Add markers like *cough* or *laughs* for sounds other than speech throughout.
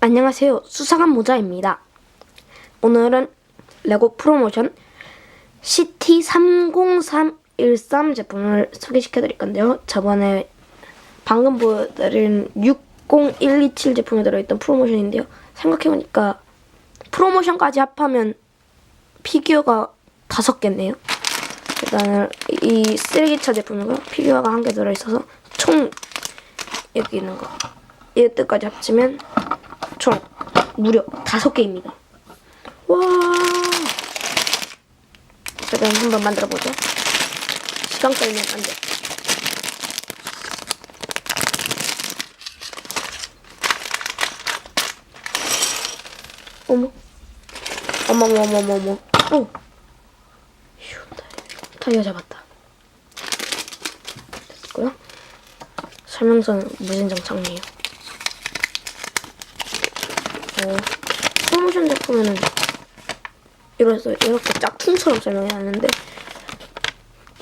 안녕하세요. 수상한 모자입니다. 오늘은 레고 프로모션 CT30313 제품을 소개시켜 드릴 건데요. 저번에 방금 보여드린 60127 제품에 들어있던 프로모션인데요. 생각해보니까 프로모션까지 합하면 피규어가 다섯 개네요. 일단은 이 쓰레기차 제품이고요. 피규어가 한 개 들어있어서 총 여기 있는 거 이때까지 합치면 총 무려 다섯 개입니다. 와. 자, 그럼 한번 만들어 보죠. 시간 끌면 안 돼. 어머. 어머머머머머. 어. 휴, 다이어 잡았다. 됐고요. 설명서는 무진장 창이에요. 어, 프로모션 제품에는 이래서 이렇게 짝퉁처럼 설명이 나는데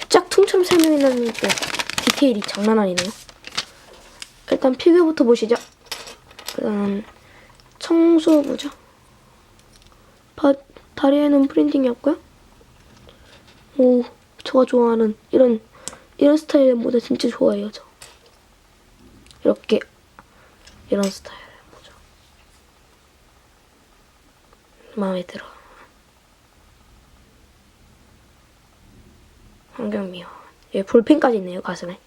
짝퉁처럼 설명이 나는데 디테일이 장난 아니네요. 일단 피규어부터 보시죠. 일단 청소부죠. 바, 다리에는 프린팅이었고요. 오, 제가 좋아하는 이런 이런 스타일의 모자 진짜 좋아해요, 저. 이렇게 이런 스타일 모자. 마음에 들어. 환경미화. 예, 볼펜까지 있네요, 가슴에.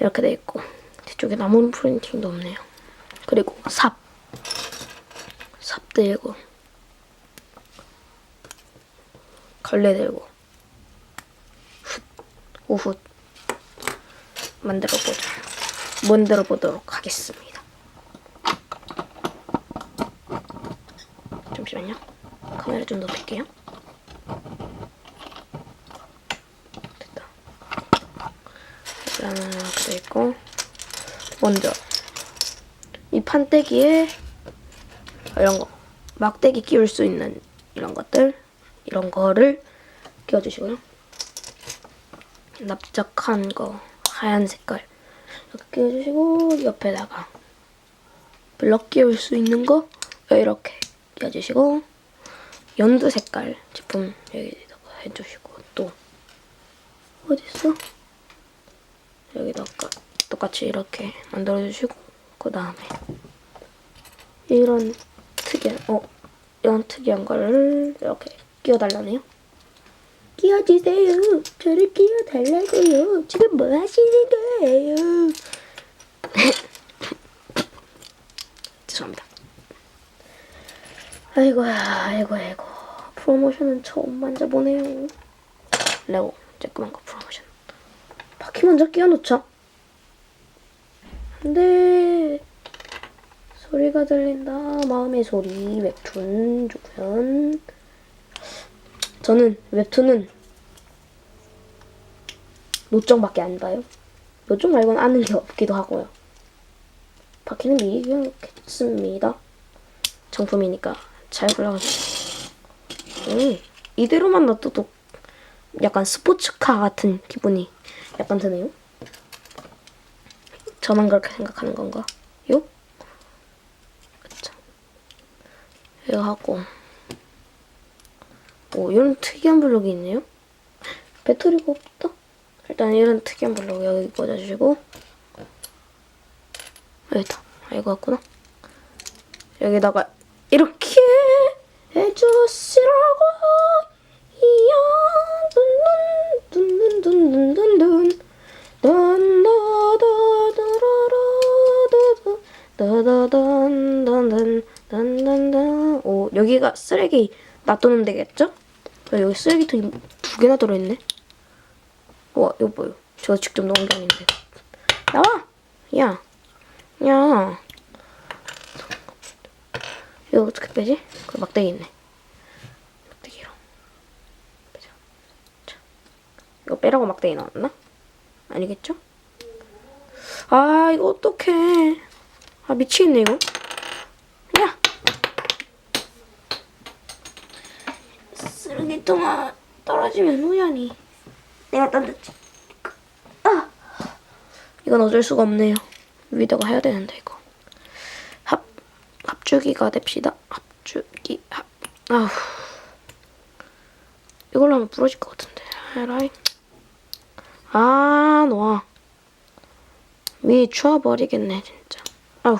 이렇게 돼 있고. 뒤쪽에 나무 프린팅도 없네요. 그리고 삽. 삽 들고. 걸레 들고. 훗. 우훗. 만들어 보자. 만들어 보도록 하겠습니다. 잠시만요. 카메라 좀 높일게요. 됐다. 일단은 있고 먼저 이 판때기에 이런 거 막대기 끼울 수 있는 이런 것들 이런 거를 끼워주시고요. 납작한 거 하얀 색깔 이렇게 끼워주시고 옆에다가 블럭 끼울 수 있는 거 이렇게 끼워주시고 연두 색깔 제품 여기다가 해주시고 또 어딨어? 여기다가 똑같이 이렇게 만들어주시고 그 다음에 이런 특이한 어 이런 특이한 거를 이렇게 끼워달라네요. 끼워주세요. 저를 끼워달라고요. 지금 뭐 하시는 거예요? *laughs* 죄송합니다. 아이고야, 아이고, 아이고. 프로모션은 처음 만져보네요. 레고, 쬐끄만 거 프로모션. 바퀴 먼저 끼워놓자. 안 돼. 소리가 들린다. 마음의 소리. 웹툰, 조연. 저는 웹툰은 노정밖에 안 봐요. 노정 말고는 아는 게 없기도 하고요. 바퀴는 미리 기억했습니다. 정품이니까 잘 골라가지고. 음, 이대로만 놔둬도 약간 스포츠카 같은 기분이 약간 드네요. 저만 그렇게 생각하는 건가? 요? 그쵸. 이거 하고. 오, 이런 특이한 블록이 있네요. 배터리가 없다. 일단 이런 특이한 블록 여기 꽂아주시고. 여기다. 아, 이거 같구나. 여기다가 이렇게 해주시라고. 이야, 둔둔둔둔둔둔둔. 다다단단단단 오 여기가 쓰레기 놔두면 되겠죠? 어, 여기 쓰레기통이 두 개나 들어있네. 와 이거 봐요. 제가 직접 넣은 게 아닌데. 나와. 야, 야. 이거 어떻게 빼지? 그 막대기 있네. 막대기로. 빼자. 자, 이거 빼라고 막대기 나왔나? 아니겠죠? 아 이거 어떡해. 아 미치겠네 이거. 야. 쓰레기통아 떨어지면 우연히 내가 던졌지. 아. 이건 어쩔 수가 없네요. 위에다가 해야 되는데 이거. 합. 합주기가 됩시다. 합주기 합. 아우. 이걸로 하면 부러질 것 같은데. 에라이. 아, 놓아. 미쳐버리겠네, 진짜. 아우.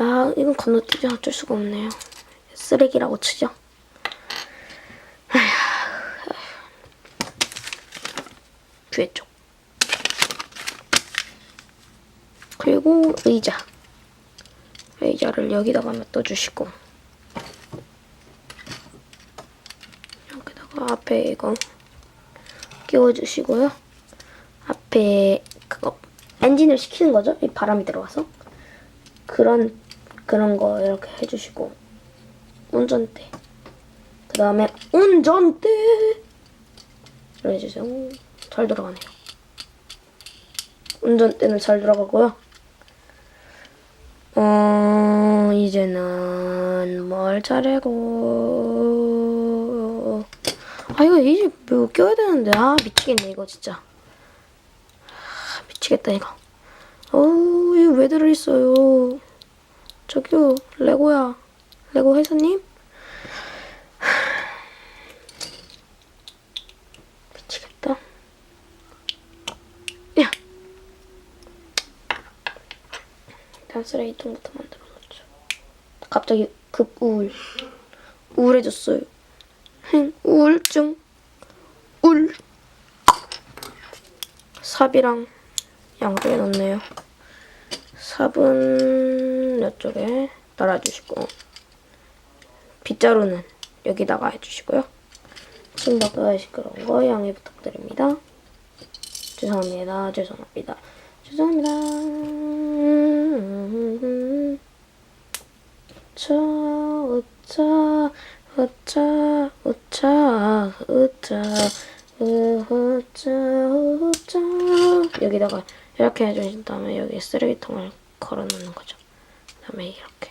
야, 이건 건너뛰지 어쩔 수가 없네요. 쓰레기라고 치죠. 뒤에 쪽. 그리고 의자. 의자를 여기다가 놔둬주시고. 여기다가 앞에 이거 끼워주시고요. 앞에 그거 엔진을 식히는 거죠? 이 바람이 들어와서 그런 그런 거 이렇게 해주시고 운전대. 그 다음에 운전대. 이렇게 해주세요. 잘 들어가네요. 운전대는 잘 들어가고요. 어, 이제는 뭘 차례고. 아, 이거 이제 뭐 껴야 되는데. 아, 미치겠네, 이거 진짜. 아, 미치겠다, 이거. 어우, 이거 왜 들어있어요? 저기요, 레고야. 레고 회사님? 미치겠다. 야! 일단 쓰레기통부터 만들어 놓죠. 갑자기 급 우울. 우울해졌어요. 흥, 우울증. 울. 삽이랑 양쪽에 넣네요. 삽은 이쪽에 달아주시고 빗자루는 여기다가 해주시고요. 침박가 시끄러운 거 양해 부탁드립니다. 죄송합니다. 죄송합니다. 죄송합니다. 자, 으차, 으차, 으차, 으차, 으차, 으차. 여기다가 이렇게 해주신 다음에 여기 쓰레기통을 걸어놓는 거죠. 그다음에 이렇게.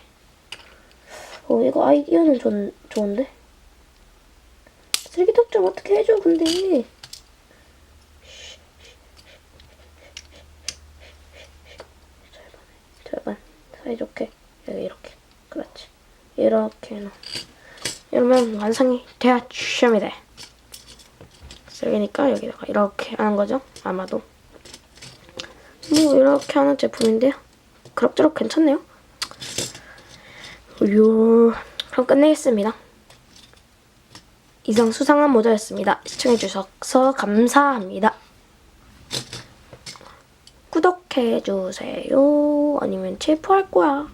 어, 이거 아이디어는 좋, 좋은데? 쓰레기통 좀 어떻게 해줘, 근데. 절반 사이좋게 여기 이렇게 그렇지 이렇게 해놓 이러면 완성이 되었습니다. 쓰레기니까 여기다가 이렇게 하는 거죠 아마도. 뭐 이렇게 하는 제품인데요. 그럭저럭 괜찮네요. 요 그럼 끝내겠습니다. 이상 수상한 모자였습니다. 시청해주셔서 감사합니다. 구독해주세요. 아니면 체포할 거야.